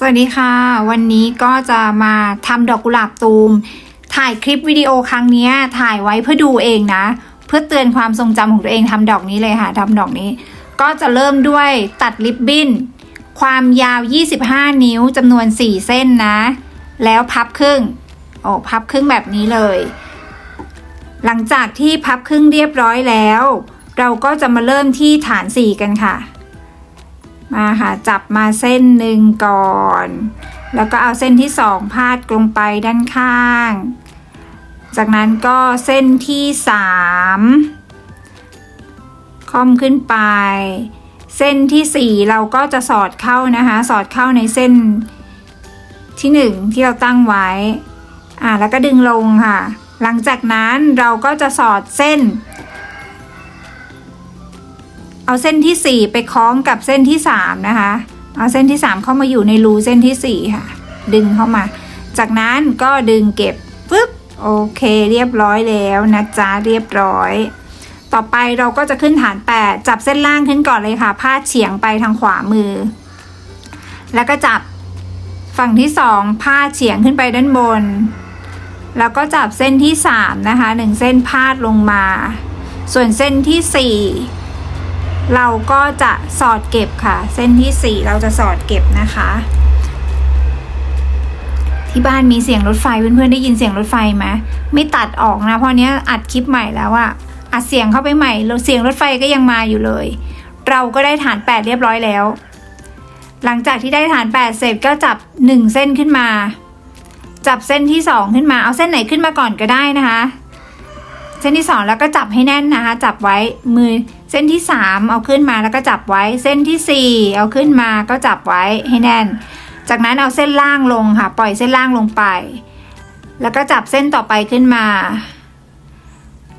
สวัสดีค่ะ วันนี้ก็จะมาทำดอกกุหลาบตูม ถ่ายคลิปวิดีโอครั้งนี้ถ่ายไว้เพื่อดูเองนะ เพื่อเตือนความทรงจำของตัวเองทำดอกนี้เลยค่ะทำดอกนี้ ก็จะเริ่มด้วยตัดริบบิ้น ความยาว 25 นิ้วจำนวน 4 เส้นนะ แล้วพับครึ่งโอ้พับครึ่งแบบนี้เลย หลังจากที่พับครึ่งเรียบร้อยแล้ว เราก็จะมาเริ่มที่ฐานสี่กันค่ะ มาค่ะจับมาเส้นหนึ่งก่อน แล้วก็เอาเส้นที่สองพาดลงไปด้านข้าง จากนั้นก็เส้นที่สามค่อมขึ้นไป เส้นที่สี่เราก็จะสอดเข้านะคะ สอดเข้าในเส้นที่หนึ่งที่เราตั้งไว้ อ่าแล้วก็ดึงลงค่ะ หลังจากนั้นเราก็จะสอดเส้น เอาเส้นที่ 4 ไปคล้องกับเส้นที่ 3 นะคะ เอาเส้นที่ 3 เข้ามาอยู่ในรูเส้นที่ 4 ค่ะ ดึงเข้ามา จากนั้นก็ดึงเก็บปึ๊บโอเค เรียบร้อยแล้วนะจ๊ะเรียบร้อย ต่อไปเราก็จะขึ้นฐาน 8 จับเส้นล่างขึ้นก่อนเลยค่ะ พาดเฉียงไปทางขวามือ แล้วก็จับฝั่งที่ 2 พาดเฉียงขึ้นไปด้านบน แล้วก็จับเส้นที่ 3 นะคะ 1 เส้นพาดลงมา ส่วนเส้นที่ 4 เราก็จะสอดเก็บค่ะ เส้นที่ 4 เราจะสอดเก็บนะคะ ที่บ้านมีเสียงรถไฟเพื่อนๆได้ยินเสียงรถไฟไหมไม่ตัดออกนะเพราะเนี้ยอัดคลิปใหม่แล้วอะอัดเสียงเข้าไปใหม่เสียงรถไฟก็ยังมาอยู่เลย เราก็ได้ฐาน 8 เรียบร้อยแล้ว หลังจากที่ได้ฐาน 8 เสร็จก็จับ 1 เส้นขึ้นมา จับเส้นที่ 2 ขึ้นมาเอาเส้นไหนขึ้นมาก่อนก็ได้นะคะ เส้นที่สองแล้วก็จับให้แน่นนะคะ จับไว้มือ เส้นที่สามเอาขึ้นมาแล้วก็จับไว้ เส้นที่สี่เอาขึ้นมาก็จับไว้ให้แน่น จากนั้นเอาเส้นล่างลงค่ะ ปล่อยเส้นล่างลงไป แล้วก็จับเส้นต่อไปขึ้นมา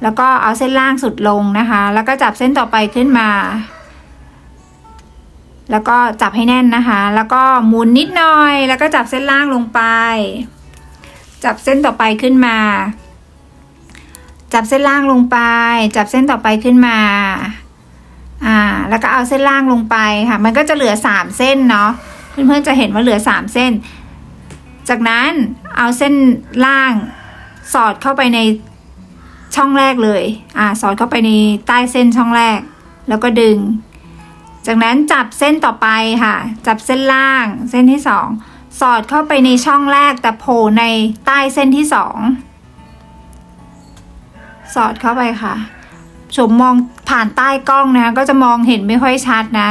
แล้วก็เอาเส้นล่างสุดลงนะคะ แล้วก็จับเส้นต่อไปขึ้นมา แล้วก็จับให้แน่นนะคะ แล้วก็หมุนนิดหน่อย แล้วก็จับเส้นล่างลงไป จับเส้นต่อไปขึ้นมาจับเส้นล่างลงไป จับเส้นต่อไปขึ้นมา อ่า แล้วก็เอาเส้นล่างลงไปค่ะ มันก็จะเหลือสามเส้นเนาะ เพื่อนๆจะเห็นว่าเหลือสามเส้น จากนั้นเอาเส้นล่างสอดเข้าไปในช่องแรกเลย อ่า สอดเข้าไปในใต้เส้นช่องแรก แล้วก็ดึง จากนั้นจับเส้นต่อไปค่ะ จับเส้นล่าง เส้นที่สอง สอดเข้าไปในช่องแรกแต่โผล่ในใต้เส้นที่สอง สอดเข้าไปค่ะ ชมมองผ่านใต้กล้องนะ ก็จะมองเห็นไม่ค่อยชัดนะ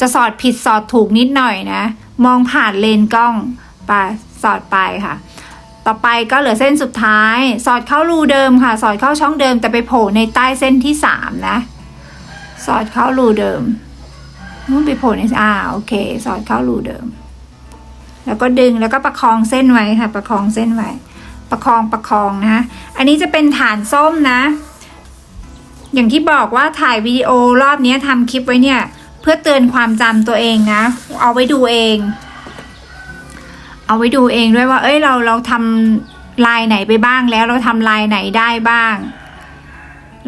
จะสอดผิดสอดถูกนิดหน่อยนะ มองผ่านเลนกล้องไปสอดไปค่ะ ต่อไปก็เหลือเส้นสุดท้าย สอดเข้ารูเดิมค่ะ สอดเข้าช่องเดิมแต่ไปโผล่ในใต้เส้นที่สามนะ สอดเข้ารูเดิมนู่นไปโผล่ในอ่าโอเค สอดเข้ารูเดิม แล้วก็ดึงแล้วก็ประคองเส้นไว้ค่ะ ประคองเส้นไว้ ประคองประคองนะ อันนี้จะเป็นฐานส้มนะ อย่างที่บอกว่าถ่ายวิดีโอรอบนี้ทำคลิปไว้เนี่ย เพื่อเตือนความจำตัวเองนะ เอาไว้ดูเอง เอาไว้ดูเองด้วยว่า เอ้ยเราเราทำลายไหนไปบ้างแล้วเราทำลายไหนได้บ้าง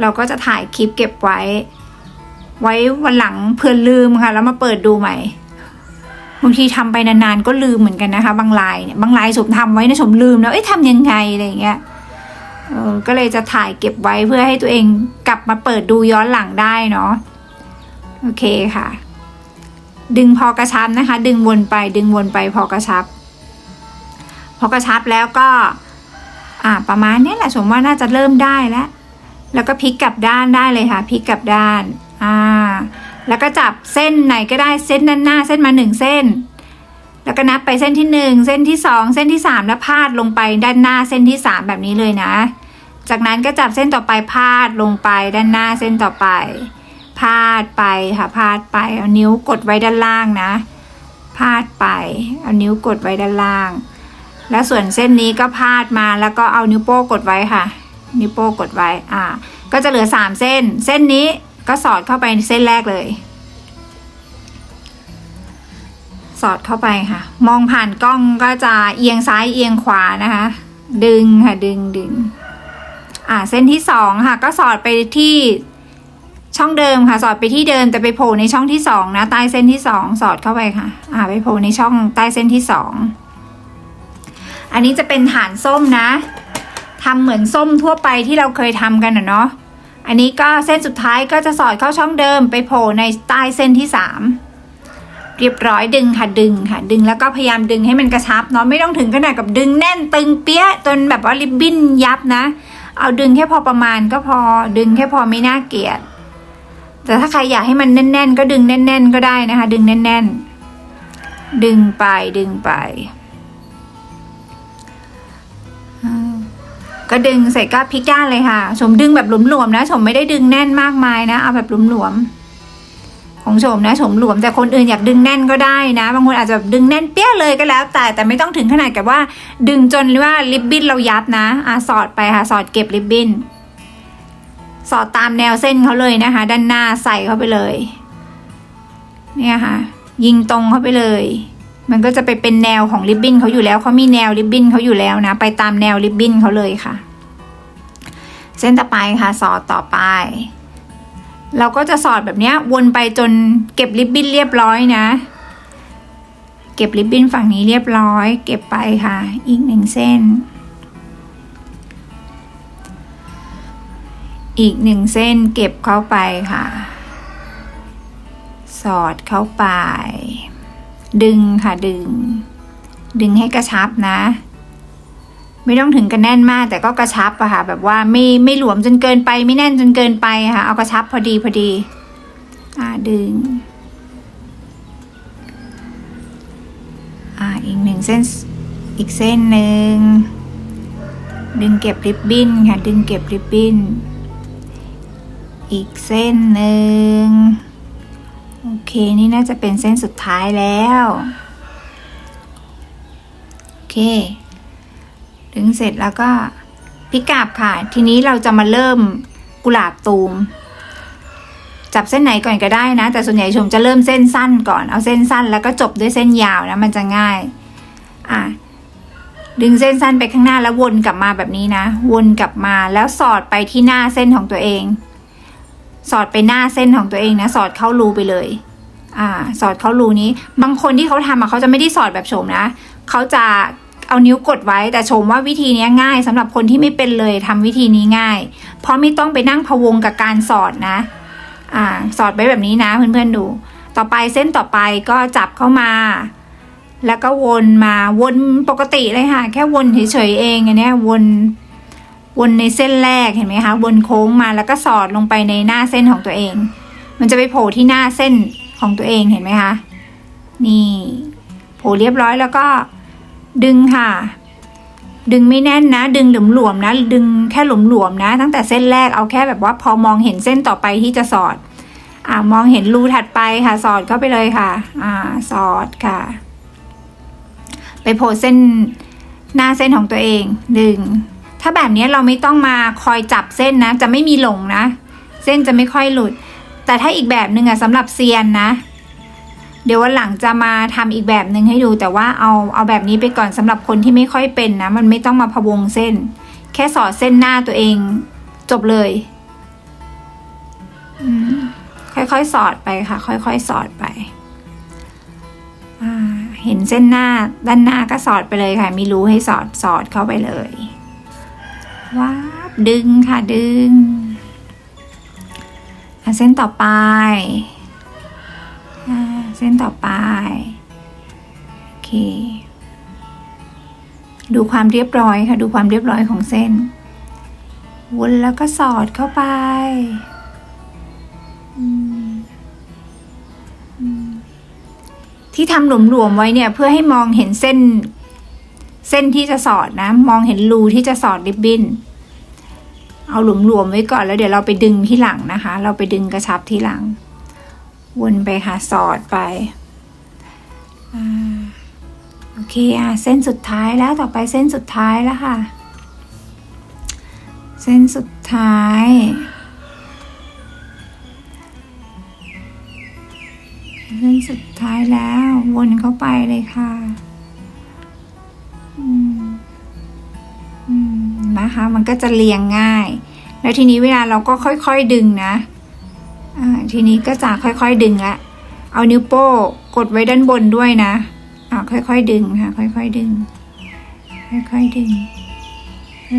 เราก็จะถ่ายคลิปเก็บไว้ ไว้วันหลังเพื่อลืมค่ะ แล้วมาเปิดดูใหม่บางทีทำไปนานๆก็ลืมเหมือนกันนะคะ บางลายเนี่ยบางลายสมทำไว้นะสมลืมแล้วเอ้ยทำยังไงอะไรอย่างเงี้ย เออก็เลยจะถ่ายเก็บไว้เพื่อให้ตัวเองกลับมาเปิดดูย้อนหลังได้เนาะโอเคค่ะ ดึงพอกระชับนะคะ ดึงวนไปดึงวนไปพอกระชับ พอกระชับแล้วก็อ่าประมาณนี้แหละสมว่าน่าจะเริ่มได้แล้ว แล้วก็พลิกกลับด้านได้เลยค่ะพลิกกลับด้านอ่าแล้วก็จับเส้นไหนก็ได้เส้นด้านหน้าเส้นมาหนึ่งเส้น แล้วก็นับไปเส้นที่หนึ่งเส้นที่สองเส้นที่สามแล้วพาดลงไปด้านหน้าเส้นที่สามแบบนี้เลยนะ จากนั้นก็จับเส้นต่อไปพาดลงไปด้านหน้าเส้นต่อไป พาดไปค่ะพาดไปเอานิ้วกดไว้ด้านล่างนะ พาดไป เอานิ้วกดไว้ด้านล่าง แล้วส่วนเส้นนี้ก็พาดมาแล้วก็เอานิ้วโป้งกดไว้ค่ะ นิ้วโป้งกดไว้อ่า ก็จะเหลือสามเส้น เส้นนี้ก็สอดเข้าไปในเส้นแรกเลย สอดเข้าไปค่ะ มองผ่านกล้องก็จะเอียงซ้ายเอียงขวานะคะ ดึงค่ะดึงดึง อ่าเส้นที่สองค่ะก็สอดไปที่ช่องเดิมค่ะ สอดไปที่เดิมแต่ไปโผล่ในช่องที่สองนะใต้เส้นที่สองสอดเข้าไปค่ะ อ่าไปโผล่ในช่องใต้เส้นที่สองอันนี้จะเป็นฐานส้มนะทำเหมือนส้มทั่วไปที่เราเคยทำกันนะเนาะอันนี้ก็เส้นสุดท้ายก็จะสอดเข้าช่องเดิมไปโผล่ในใต้เส้นที่สามเรียบร้อยดึงค่ะดึงค่ะ ดึงแล้วก็พยายามดึงให้มันกระชับเนาะไม่ต้องถึงขนาดกับดึงแน่นตึงเปี้ยจนแบบว่าริบบิ้นยับนะ เอาดึงแค่พอประมาณก็พอดึงแค่พอไม่น่าเกลียด แต่ถ้าใครอยากให้มันแน่น ๆ ก็ดึงแน่น ๆ ก็ได้นะคะ ดึงแน่น ๆ ดึงไปดึงไป ก็ดึงใส่ก้าพลิกด้านเลยค่ะ ชมดึงแบบหลวมๆนะ ชมไม่ได้ดึงแน่นมากมายนะ เอาแบบหลวมๆ ของชมนะชมหลวมแต่คนอื่นอยากดึงแน่นก็ได้นะ บางคนอาจจะดึงแน่นเปี้ยเลยก็แล้ว แต่แต่ไม่ต้องถึงขนาดกับว่า ดึงจนว่าริบบิ้นเรายับนะอะสอดไปค่ะสอดเก็บริบบิ้นสอดตามแนวเส้นเขาเลยนะคะ ด้านหน้าใส่เข้าไปเลยเนี่ยค่ะ ยิงตรงเข้าไปเลย มันก็จะไปเป็นแนวของริบบิ้นเขาอยู่แล้วเขามีแนวริบบิ้นเขาอยู่แล้วนะ ไปตามแนวริบบิ้นเขาเลยค่ะ เส้นต่อไปค่ะ สอดต่อไป เราก็จะสอดแบบนี้วนไปจนเก็บริบบิ้นเรียบร้อยนะ เก็บริบบิ้นฝั่งนี้เรียบร้อย เก็บไปค่ะ อีกหนึ่งเส้น อีกหนึ่งเส้นเก็บเข้าไปค่ะ สอดเข้าไป ดึงค่ะดึง ดึงให้กระชับนะ ไม่ต้องถึงกันแน่นมาก แต่ก็กระชับอะค่ะแบบว่าไม่ไม่หลวมจนเกินไป ไม่แน่นจนเกินไปค่ะเอากระชับพอดีพอดีอ่าดึงอ่าอีกหนึ่งเส้นอีกเส้นหนึ่งดึงเก็บริบบิ้นค่ะดึงเก็บริบบิ้นอีกเส้นหนึ่งโอเคนี่น่าจะเป็นเส้นสุดท้ายแล้ว โอเค ดึงเสร็จแล้วก็พลิกกลับค่ะ ทีนี้เราจะมาเริ่มกุหลาบตูม จับเส้นไหนก่อนก็ได้นะ แต่ส่วนใหญ่ชมจะเริ่มเส้นสั้นก่อนเอาเส้นสั้น แล้วก็จบด้วยเส้นยาวนะมันจะง่าย อะดึงเส้นสั้นไปข้างหน้าแล้ววนกลับมาแบบนี้นะ วนกลับมาแล้วสอดไปที่หน้าเส้นของตัวเอง สอดไปหน้าเส้นของตัวเองนะ สอดเข้ารูไปเลย อ่า สอดเข้ารูนี้ บางคนที่เขาทำอะเขาจะไม่ได้สอดแบบโฉมนะเขาจะ เอานิ้วกดไว้แต่ชมว่าวิธีนี้ง่ายสำหรับคนที่ไม่เป็นเลยทำวิธีนี้ง่าย เพราะไม่ต้องไปนั่งพะวงกับการสอดนะอ่าสอดไปแบบนี้นะเพื่อนๆดู ต่อไปเส้นต่อไปก็จับเข้ามา แล้วก็วนมาวนปกติเลยค่ะแค่วนเฉยๆเองอันนี้วนวนในเส้นแรกเห็นไหมคะวนโค้งมาแล้วก็สอดลงไปในหน้าเส้นของตัวเอง มันจะไปโผล่ที่หน้าเส้นของตัวเองเห็นไหมคะนี่ โผล่เรียบร้อยแล้วก็ ดึงค่ะ ดึงไม่แน่นนะ ดึงหลวมๆนะ ดึงแค่หลวมๆนะ ตั้งแต่เส้นแรกเอาแค่แบบว่าพอมองเห็นเส้นต่อไปที่จะสอด อ่ามองเห็นรูถัดไปค่ะ สอดเข้าไปเลยค่ะ อ่า สอดค่ะ ไปโผล่เส้นหน้าเส้นของตัวเองดึง ถ้าแบบนี้เราไม่ต้องมาคอยจับเส้นนะ จะไม่มีหลงนะ เส้นจะไม่ค่อยหลุด แต่ถ้าอีกแบบหนึ่งอะสำหรับเซียนนะ เดี๋ยววันหลังจะมาทำอีกแบบหนึ่งให้ดู แต่ว่าเอาเอาแบบนี้ไปก่อนสำหรับคนที่ไม่ค่อยเป็นนะ มันไม่ต้องมาพะวงเส้น แค่สอดเส้นหน้าตัวเอง จบเลยค่อยๆสอดไปค่ะ ค่อยๆสอดไปเห็นเส้นหน้าด้านหน้าก็สอดไปเลยค่ะ มีรูให้สอดสอดเข้าไปเลยว้าบดึงค่ะดึงเส้นต่อไปอ่า ส้นต่อไป โอเค ดูความเรียบร้อยค่ะ ดูความเรียบร้อยของเส้น วนแล้วก็สอดเข้าไปที่ทำหลวมๆไว้เนี่ย เพื่อให้มองเห็นเส้น เส้นที่จะสอดนะ มองเห็นรูที่จะสอดริบบิ้น เอาหลวมๆไว้ก่อนแล้วเดี๋ยวเราไปดึงที่หลังนะคะ เราไปดึงกระชับที่หลัง วนไปค่ะสอดไปอโอเคอะเส้นสุดท้ายแล้วต่อไปเส้นสุดท้ายแล้วค่ะ เส้นสุดท้าย เส้นสุดท้ายแล้ววนเข้าไปเลยค่ะนะคะมันก็จะเรียงง่าย แล้วทีนี้เวลาเราก็ค่อยๆดึงนะ ทีนี้ก็จะค่อยๆดึงละ เอานิ้วโป้กดไว้ด้านบนด้วยนะอ่าค่อยๆดึงค่ะ ค่อยๆดึง ค่อยๆดึง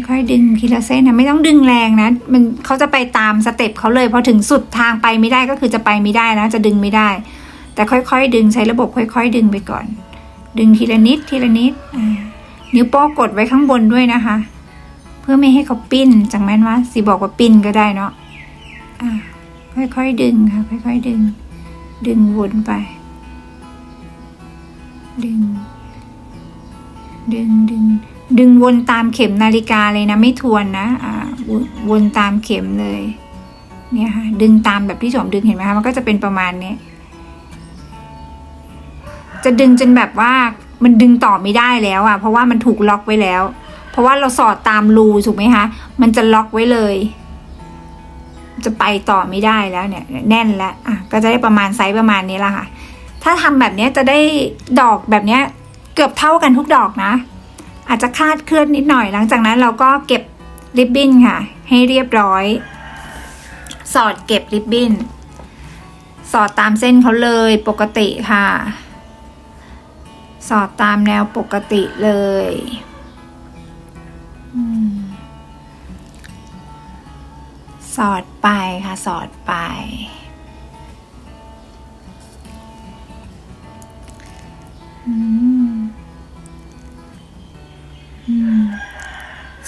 ค่อยๆดึงทีละเส้นนะไม่ต้องดึงแรงนะ มันเขาจะไปตามสเต็ปเขาเลยพอถึงสุดทางไปไม่ได้ก็คือจะไปไม่ได้นะจะดึงไม่ได้ แต่ค่อยๆ ดึงใช้ระบบค่อย ๆ ดึงไปก่อน ดึงทีละนิดทีละนิดนิ้วโป้กดไว้ข้างบนด้วยนะคะ เพื่อไม่ให้เขาปิ้นจังแม่นว่าสีบอกว่าปิ้นก็ได้เนาะอ่า ค่อยๆดึงค่ะ ค่อยๆดึง ดึงวนไป ดึง ดึงดึง ดึงวนตามเข็มนาฬิกาเลยนะ ไม่ทวนนะ อ่า วนตามเข็มเลย เนี่ยค่ะ ดึงตามแบบที่สมดึงเห็นไหมคะ มันก็จะเป็นประมาณนี้ จะดึงจนแบบว่ามันดึงต่อไม่ได้แล้วอะ เพราะว่ามันถูกล็อกไว้แล้ว เพราะว่าเราสอดตามรูถูกไหมคะ มันจะล็อกไว้เลย จะไปต่อไม่ได้แล้วเนี่ยแน่นแล้วอะก็จะได้ประมาณไซส์ประมาณนี้ละค่ะ ถ้าทำแบบนี้จะได้ดอกแบบนี้เกือบเท่ากันทุกดอกนะ อาจจะคาดเคลื่อนนิดหน่อยหลังจากนั้นเราก็เก็บริบบิ้นค่ะ ให้เรียบร้อย สอดเก็บริบบิ้นสอดตามเส้นเขาเลยปกติค่ะ สอดตามแนวปกติเลย สอดไปค่ะสอดไป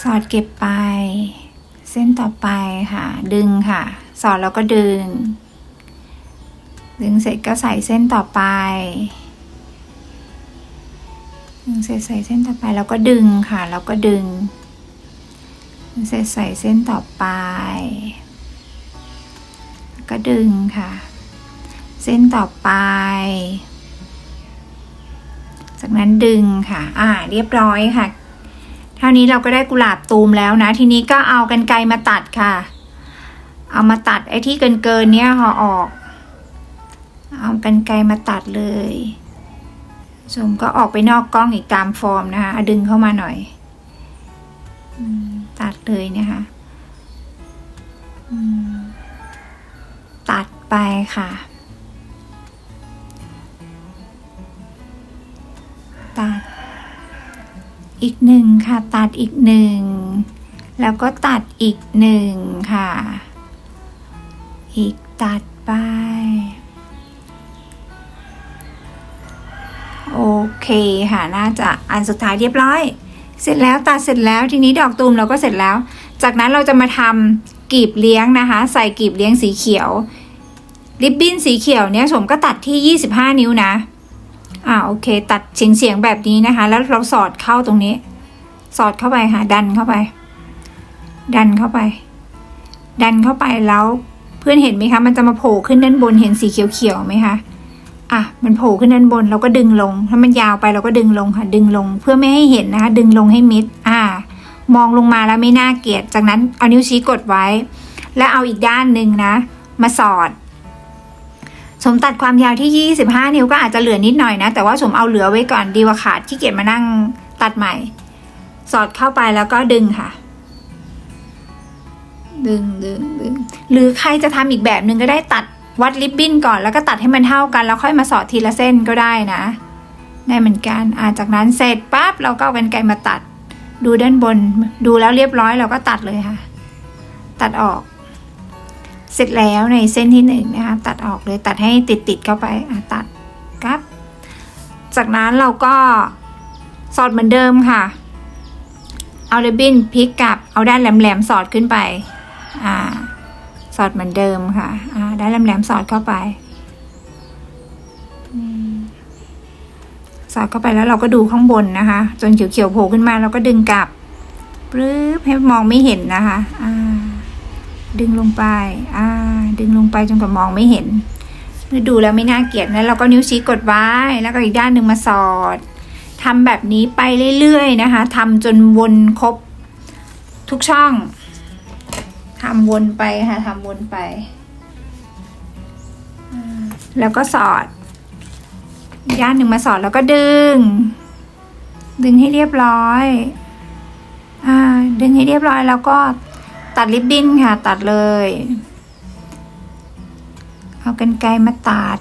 สอดเก็บไป เส้นต่อไปค่ะ ดึงค่ะ สอดแล้วก็ดึง ดึงเสร็จก็ใส่เส้นต่อไป ดึงเสร็จใส่เส้นต่อไปแล้วก็ดึงค่ะ แล้วก็ดึงดึงเสร็จใส่เส้นต่อไป ดึงค่ะ เส้นต่อไป จากนั้นดึงค่ะ อ่า เรียบร้อยค่ะ เท่านี้เราก็ได้กุหลาบตูมแล้วนะ ทีนี้ก็เอากันไกรมาตัดค่ะ เอามาตัดไอ้ที่เกินเกินเนี้ยห่อออก เอากันไกรมาตัดเลยสมก็ออกไปนอกกล้องอีกตามฟอร์มนะคะดึงเข้ามาหน่อย ตัดเลยนะคะ อืม ไปค่ะ ตัด อีกหนึ่งค่ะ ตัดอีกหนึ่ง แล้วก็ตัดอีกหนึ่งค่ะ อีกตัดไป โอเคค่ะ น่าจะอันสุดท้ายเรียบร้อย เสร็จแล้วตัดเสร็จแล้วทีนี้ดอกตูมเราก็เสร็จแล้ว จากนั้นเราจะมาทำกีบเลี้ยงนะคะ ใส่กีบเลี้ยงสีเขียว ริบบิ้นสีเขียวเนี่ยสมก็ตัดที่ 25 นิ้วนะ อ่าโอเค ตัดเฉียงเฉียงๆแบบนี้นะคะ แล้วเราสอดเข้าตรงนี้ สอดเข้าไปค่ะ ดันเข้าไป ดันเข้าไป ดันเข้าไปแล้วเพื่อนเห็นไหมคะ มันจะมาโผล่ขึ้นด้านบนเห็นสีเขียวๆไหมคะอะมันโผล่ขึ้นด้านบนเราก็ดึงลง ถ้ามันยาวไปเราก็ดึงลงค่ะ ดึงลงเพื่อไม่ให้เห็นนะคะ ดึงลงให้มิด อ่า มองลงมาแล้วไม่น่าเกลียด จากนั้นเอานิ้วชี้กดไว้ แล้วเอาอีกด้านหนึ่งนะ มาสอด สมตัดความยาวที่ 25 นิ้วก็อาจจะเหลือนิดหน่อยนะ แต่ว่าสมเอาเหลือไว้ก่อนดีกว่าขาดขี้เกียจมานั่งตัดใหม่ สอดเข้าไปแล้วก็ดึงค่ะ ดึงดึงดึงหรือใครจะทำอีกแบบหนึ่งก็ได้ตัดวัดริบบิ้นก่อนแล้วก็ตัดให้มันเท่ากัน แล้วค่อยมาสอดทีละเส้นก็ได้นะ ได้เหมือนกันอาจากนั้นเสร็จปั๊บเราก็เอากันไกรมาตัด ดูด้านบน ดูแล้วเรียบร้อยเราก็ตัดเลยค่ะ ตัดออก เสร็จแล้วในเส้นที่หนึ่งนะคะตัดออกเลยตัดให้ติดติดเข้าไปตัดครับ จากนั้นเราก็สอดเหมือนเดิมค่ะ เอาเรบินพลิกกลับเอาด้านแหลมๆสอดขึ้นไปอ่าสอดเหมือนเดิมค่ะอ่าด้านแหลมๆสอดเข้าไปสอดเข้าไปแล้วเราก็ดูข้างบนนะคะ จนเขียวๆโผล่ขึ้นมาเราก็ดึงกลับปรื๊บให้มองไม่เห็นนะคะอ่า ดึงลงไป อ่า ดึงลงไปจนกว่ามองไม่เห็นเมื่อดูแล้วไม่น่าเกลียดนะเราก็นิ้วชี้กดไว้ แล้วก็อีกด้านหนึ่งมาสอดทำแบบนี้ไปเรื่อยๆนะคะทำจนวนครบทุกช่องทำวนไปค่ะทำวนไป แล้วก็สอดอีกด้านหนึ่งมาสอดแล้วก็ดึง ดึงให้เรียบร้อย อ่า ดึงให้เรียบร้อยแล้วก็ ตัดริบบิ้นค่ะ ตัดเลย เอากันไกลมาตัด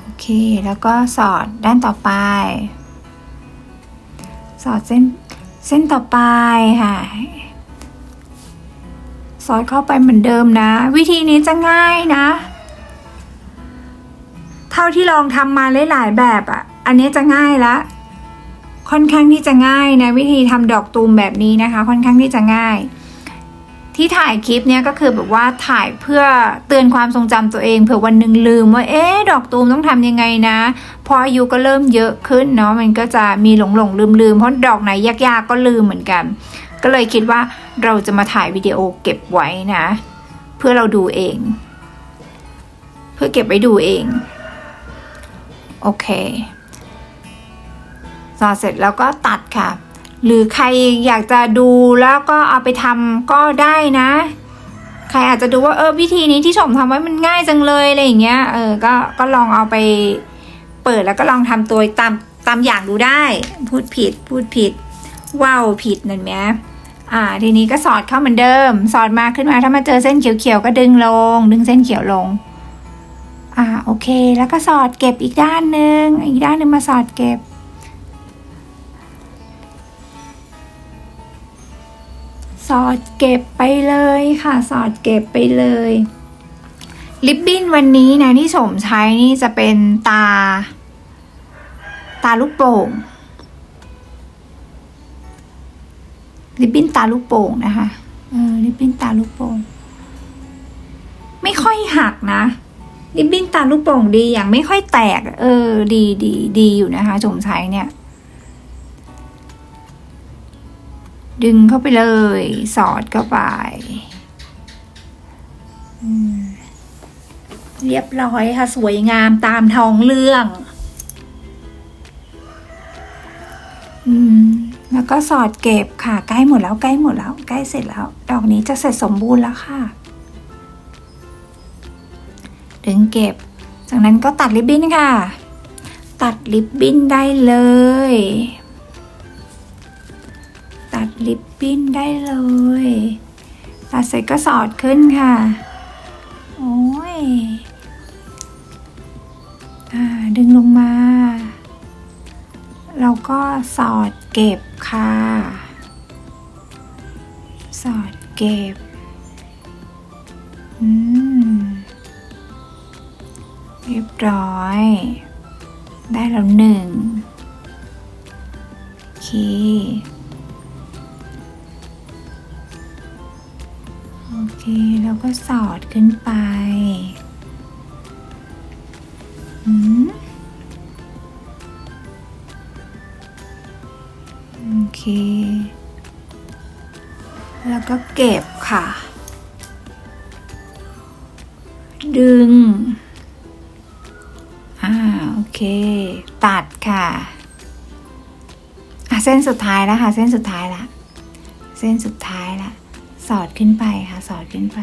โอเค แล้วก็สอดด้านต่อไป สอดเส้นเส้นต่อไปค่ะ สอดเข้าไปเหมือนเดิมนะ วิธีนี้จะง่ายนะ เท่าที่ลองทำมาหลายๆแบบอะ่ะ อันนี้จะง่ายละ ค่อนข้างที่จะง่ายนะวิธีทำดอกตูมแบบนี้นะคะ ค่อนข้างที่จะง่าย ที่ถ่ายคลิปเนี้ยก็คือแบบว่าถ่ายเพื่อเตือนความทรงจำตัวเองเผื่อวันหนึ่งลืมว่าเอ๊ดอกตูมต้องทำยังไงนะ พออายุก็เริ่มเยอะขึ้นเนาะมันก็จะมีหลงหลงลืมลืมเพราะดอกไหนยากๆก็ลืมเหมือนกัน ก็เลยคิดว่าเราจะมาถ่ายวิดีโอเก็บไว้นะ เพื่อเราดูเอง เพื่อเก็บไว้ดูเองโอเค สอดเสร็จแล้วก็ตัดค่ะ หรือใครอยากจะดูแล้วก็เอาไปทำก็ได้นะ ใครอาจจะดูว่าเออวิธีนี้ที่ชมทำไว้มันง่ายจังเลยอะไรอย่างเงี้ยเออก็ก็ลองเอาไปเปิดแล้วก็ลองทำตัวตามตามอย่างดูได้ พูดผิดพูดผิดว้าวผิดนั่นไหมอ่าทีนี้ก็สอดเข้าเหมือนเดิม สอดมาขึ้นมาถ้ามาเจอเส้นเขียวๆก็ดึงลง ดึงเส้นเขียวลง อ่าโอเค แล้วก็สอดเก็บอีกด้านหนึ่งอีกด้านหนึ่งมาสอดเก็บ สอดเก็บไปเลยค่ะ สอดเก็บไปเลย ลิปบิ้นวันนี้นะที่สมใช้นี่จะเป็นตา ตาลูกโป่ง ลิปบิ้นตาลูกโป่งนะคะ เออ ลิปบิ้นตาลูกโป่ง ไม่ค่อยหักนะลิปบิ้นตาลูกโป่งดีอย่างไม่ค่อยแตก เออ ดีดีดีอยู่นะคะสมใช้เนี่ย ดึงเข้าไปเลย สอดเข้าไป เรียบร้อยค่ะ สวยงามตามท้องเรื่องอืมแล้วก็สอดเก็บค่ะ ใกล้หมดแล้วใกล้หมดแล้ว ใกล้เสร็จแล้ว ดอกนี้จะเสร็จสมบูรณ์แล้วค่ะดึงเก็บ จากนั้นก็ตัดริบบิ้นค่ะ ตัดริบบิ้นได้เลย ตัดริบบิ้นได้เลยตัดเสร็จก็สอดขึ้นค่ะ โอ้ยอดึงลงมาแล้วก็สอดเก็บค่ะ สอดเก็บ อืม เรียบร้อย ได้แล้วหนึ่งโอเค สอดขึ้นไปอืมโอเค แล้วก็เก็บค่ะ ดึง อ่า โอเค ตัดค่ะอะเส้นสุดท้ายแล้วค่ะ เส้นสุดท้ายละ เส้นสุดท้ายละ สอดขึ้นไปค่ะ สอดขึ้นไป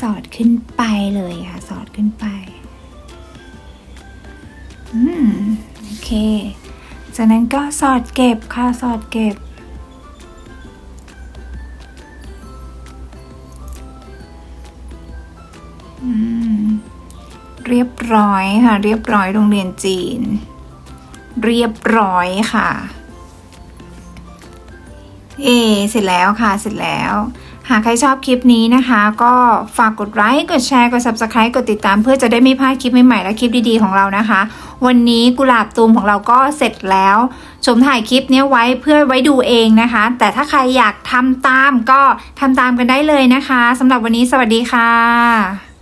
สอดขึ้นไปเลยค่ะ สอดขึ้นไปอืมโอเค จากนั้นก็สอดเก็บค่ะ สอดเก็บอืมเรียบร้อยค่ะ เรียบร้อยโรงเรียนจีน เรียบร้อยค่ะ เอ เสร็จแล้วค่ะ เสร็จแล้ว หากใครชอบคลิปนี้นะคะ ก็ฝากกดไลค์กดแชร์กด subscribe กดติดตามเพื่อจะได้ไม่พลาดคลิปใหม่ๆและคลิปดีๆของเรานะคะ วันนี้กุหลาบตูมของเราก็เสร็จแล้วชมถ่ายคลิปนี้ไว้เพื่อไว้ดูเองนะคะ แต่ถ้าใครอยากทำตามก็ทำตามกันได้เลยนะคะสำหรับวันนี้สวัสดีค่ะ